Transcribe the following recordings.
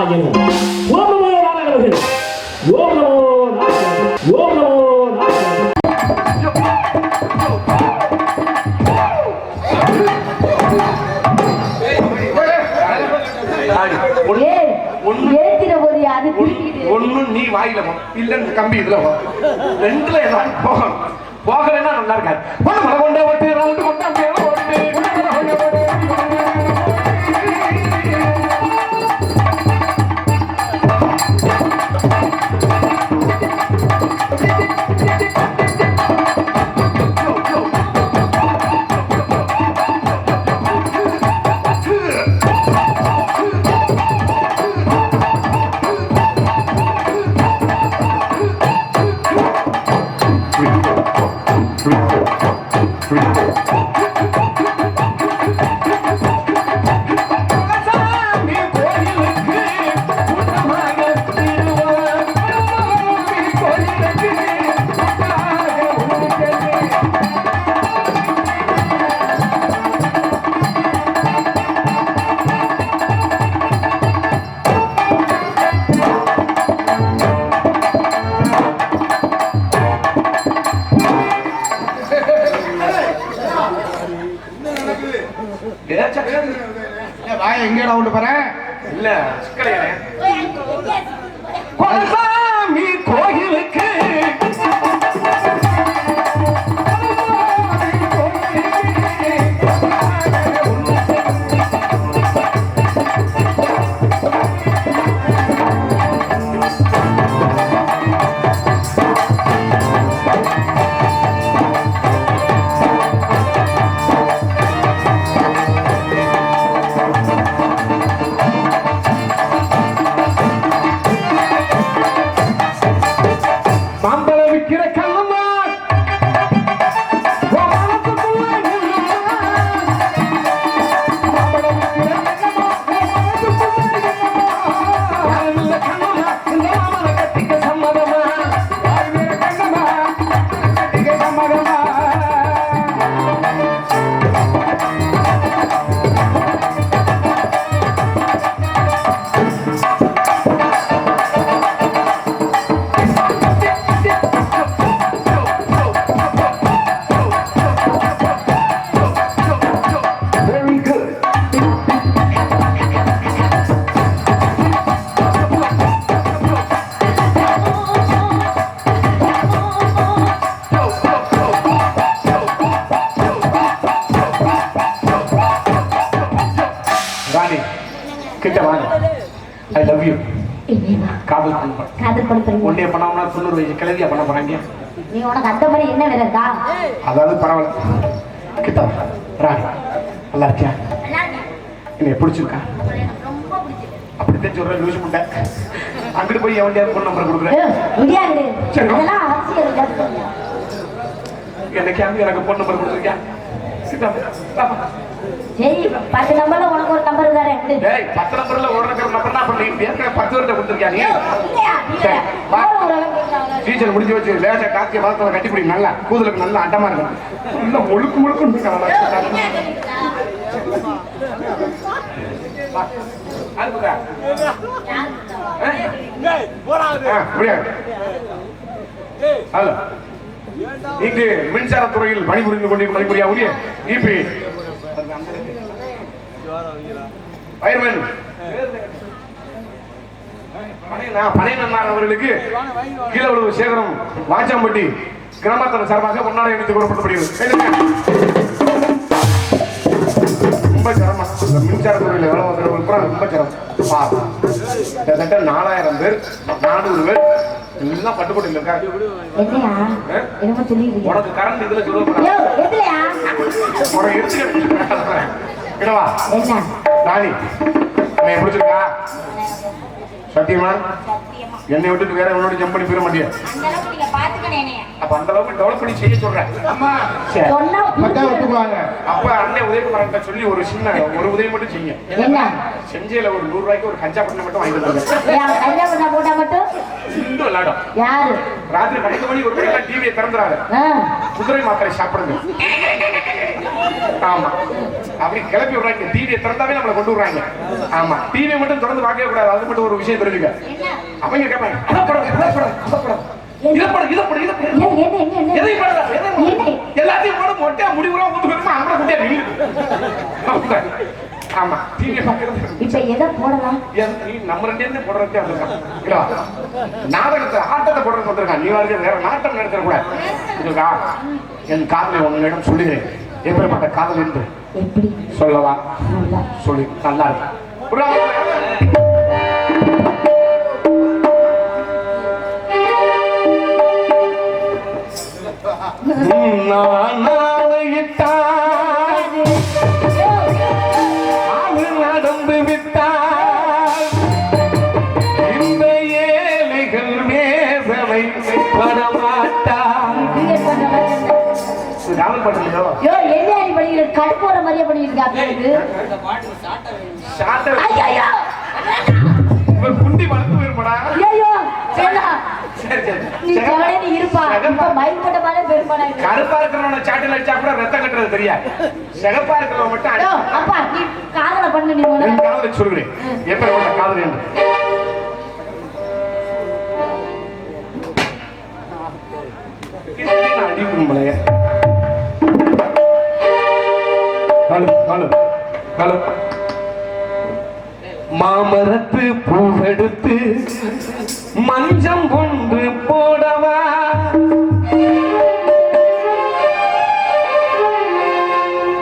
நாராயண ஓம் நமோ நாராயண ஓம் நமோ நாராயண ஓம் நாராயண நீ வாயில போ. இல்ல இந்த கம்பி இதுல போ. ரெண்டுல ஏதாவது போகணும் போகலைன்னா நல்லா இருக்காது. கொண்டே ஓட்டு ரவுண்டு கொண்டு Yeah. எங்கடா விட்டு போறேன் இல்ல சிக்கலையா? ஒன்னே பண்ணாமனா தொண்ணூறு வயசு கிளவியா பண்ண போறாங்க நீ உனக்கு அந்த மாதிரி என்ன இருக்கா? அதாவது பரவாயில்ல. கிட்ட. ராணி நல்லா இருக்கியா? என்னை பிடிச்சிருக்கா? அப்படித்தான் சொல்றேன் லூசு முட்டை. அங்கிட்டு போய் எவன்டையாவது ஃபோன் நம்பர் கொடுக்குறேன். என்னைக்காவது எனக்கு ஃபோன் நம்பர். வா. சரி பத்து நம்பர்ல உனக்கு ஒரு நம்பர் தரேன் விடு. டேய் பத்து நம்பர்ல ஒரு நம்பர் நம்பர்னா அப்ப நீ ஏற்கனவே பத்து பேர்கிட்ட கொடுத்துருக்கியா நீ. டீச்சர் முடிஞ்சு வச்சு லேசா காத்திய கட்டி பிடி நல்லா கூதலுக்கு நல்லா அட்டமா இருக்கும் இன்னும் முழுக்கு முழுக்கு இங்கு மின்சாரத்துறையில் பணிபுரிந்து கொண்டிருக்கும் மணிபுரியா உரிய இபி வயர்மேன் பனையன்னார் அவர்களுக்கு கீழவளவு சேகரம் வாச்சாம்பட்டி கிராமத்தின் சார்பாக பொன்னாடை அணிந்து கூறப்பட்டப்படுகிறது ரொம்ப சிரமம். இந்த மின்சாரத்துறையில் கூட ரொம்ப சிரமம். கிட்டத்தட்ட நாலாயிரம் பேர் நானூறு பேர் எல்லாம் பட்டுக்கோட்டையில் இருக்காங்க. உனக்கு கரண்ட் இதுல சொல்லுவாங்க எதுலையா உனக்கு எடுத்துக்க இடவா என்ன ராணி என்னை பிடிச்சிருக்கா? சத்தியமா? என்னை விட்டுட்டு வேற உன்னோட ஜம்ப் பண்ணி போயிட மாட்டியா? என்னைய. அப்ப அந்த அளவுக்கு டெவலப் பண்ணி செய்ய சொல்றேன். அம்மா ஒத்துக்குவாங்க அப்ப அண்ணன் உதயகுமார்கிட்ட சொல்லி ஒரு சின்ன ஒரு உதவி மட்டும் செய்யுங்க. என்ன? செஞ்சையில ஒரு நூறு ரூபாய்க்கு ஒரு கஞ்சா பண்ண மட்டும் வாங்கி பண்ணா போட்டா மட்டும்? சிந்து விளையாடும் யாரு? ராத்திரி பன்னெண்டு மணி ஒரு டிவியை திறந்துறாரு குதிரை மாத்திரை சாப்பிடுங்க. ஆமா. அப்படி கிளப்பி விடுறாங்க. டிவியை திறந்தாவே நம்மளை கொண்டு விடுறாங்க. ஆமா. டிவியை மட்டும் திறந்து பார்க்கவே கூடாது. அது மட்டும் ஒரு விஷயம் தெரிஞ்சுக்க. அவங்க கேட்பாங்க அதை படம் இதை படம் படம். இதை படம் இதை படம் இதை படம். எல்லாத்தையும் போட மொட்டையா முடிவுறா ஊத்து வருமா அவங்கள குட்டியா ஆமா. டிவியை பார்க்கறது. இப்ப எதை போடலாம்? நம்ம ரெண்டு பேரும் போடுறதே வந்திருக்கான்? நாடகத்தை ஆட்டத்தை போடுறது வந்திருக்கான். நீ வேற நாட்டம் நடத்த கூட இதுக்கா? என் காதலை உங்களிடம் சொல்லுகிறேன். எப்படிப்பட்ட காதல் என்று நல்லா. சொல்லி நல்லா இருக்கு. நடந்து விட்டால் இந்த ஏழைகள் வேதனை படமாட்டால் காதல் பட்டலையோ யோ என்ன நீ பண்ணிக்கிற கடுப்போட மாதிரியே பண்ணிட்டு இருக்காங்க ஷார்ட்டர் ஐயோ இவன் குண்டி ஐயோ சேனா நீ ஜவனே நீ இருப்பா. இப்ப சிகப்பா- மயில் போட்ட மாதிரி இருக்கு கருப்பா இருக்கிறவன சாட்டில் அடிச்சா கூட ரத்தம் கட்டுறது தெரியாது. சிகப்பா இருக்கிறவன் மட்டும் அடி அப்பா நீ காதல பண்ணு நீ காதலை எப்படி காதல் என்று? மாமரத்து பூவெடுத்து மஞ்சம் கொண்டு போடவா?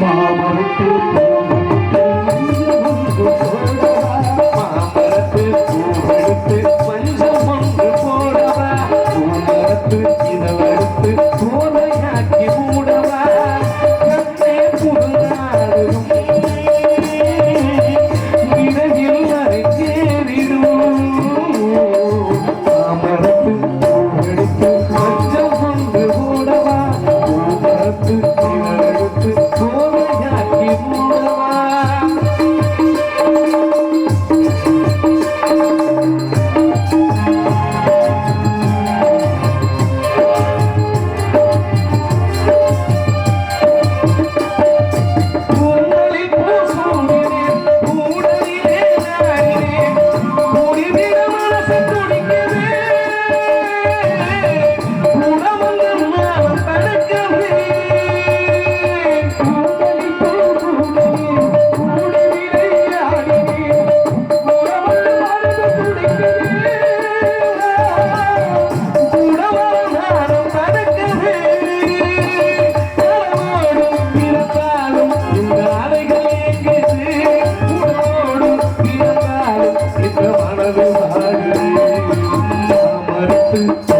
மாமரத்து பூ இந்த மனது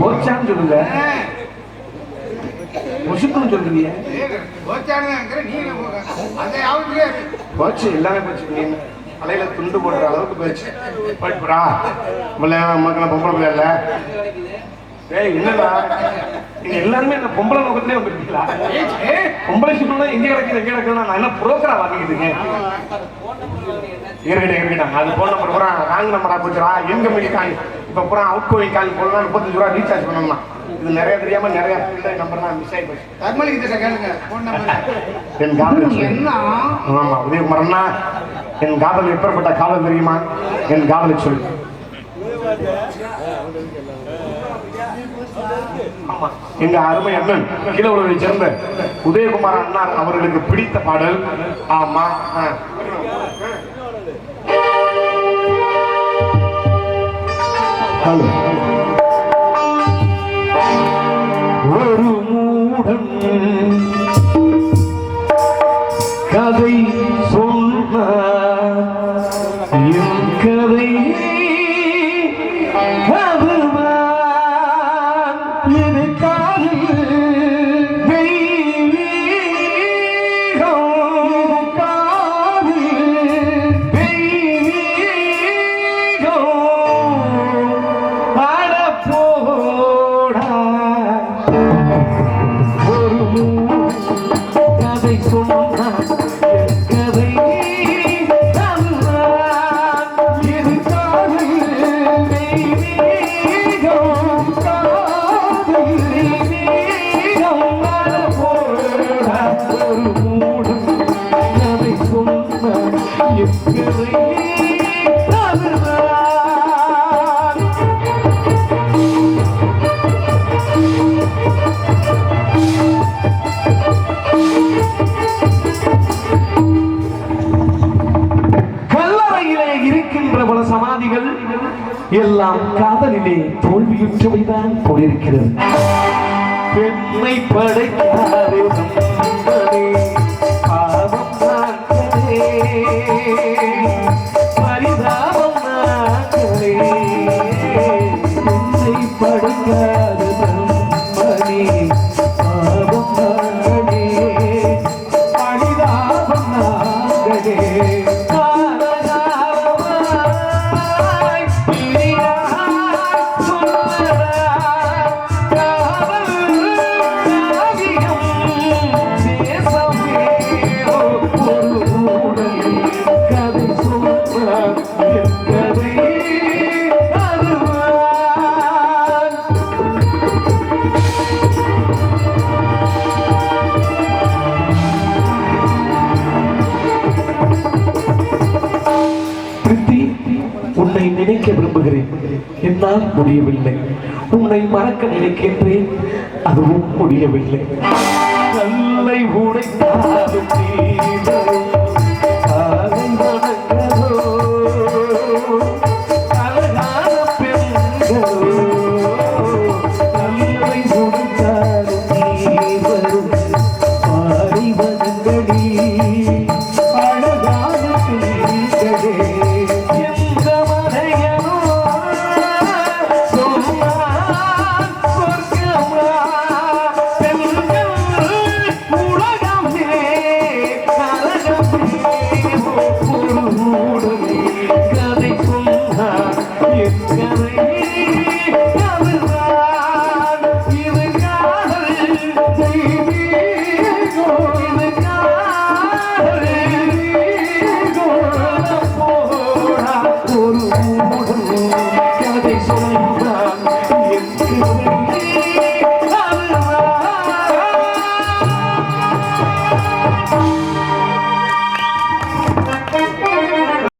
போச்சான்னு சொல்லுங்க. முசுக்குன்னு சொல்றீங்க. போச்சு எல்லாமே போச்சு? தலையில துண்டு போடுற அளவுக்கு போயிடுச்சு போயிட்டுடா நம்மள மக்கள் பொம்பளை பிள்ளை இல்ல. ஏய் என்னடா? நீங்க எல்லாருமே என்ன பொம்பளை நோக்கத்திலே வந்துருக்கீங்களா? பொம்பளை சுத்தம் எங்க கிடக்குது எங்க கிடக்குதுன்னா நான் என்ன புரோக்கரா இருக்கேன்? இருக்கட்டும் இருக்கட்டும். அது போன் பூரா ராங் நம்பரா போச்சுடா. எங்க மீதி கால்? இப்ப பூரா அவுட் கோயிங் கால் போடலாம் முப்பத்தஞ்சு ரூபா ரீசார்ஜ் பண்ணணும்னா. இது நிறைய தெரியாம நிறைய பிள்ளை நம்பர் தான் மிஸ் ஆகி போச்சு தர்மலி கிட்ட கேளுங்க போன் நம்பர் என் காதல். என்ன ஆமா உதயகுமாரண்ணா என் காதல் எப்பேற்பட்ட காதல் தெரியுமா என் காதலை சொல்லு. எங்க அருமை அண்ணன் கீழவர்களை சேர்ந்த உதயகுமார் அண்ணா அவர்களுக்கு பிடித்த பாடல் ஆமா ஆ. ஹலோ எல்லாம் காதலிலே தோல்வியுற்றவைதான் போயிருக்கிறது பெண்ணை படைத்தாரே விரும்புகிறேன் என்னால் முடியவில்லை. உன்னை மறக்க நினைக்கின்றேன் அதுவும் முடியவில்லை. கல்லை உடைத்தாலும்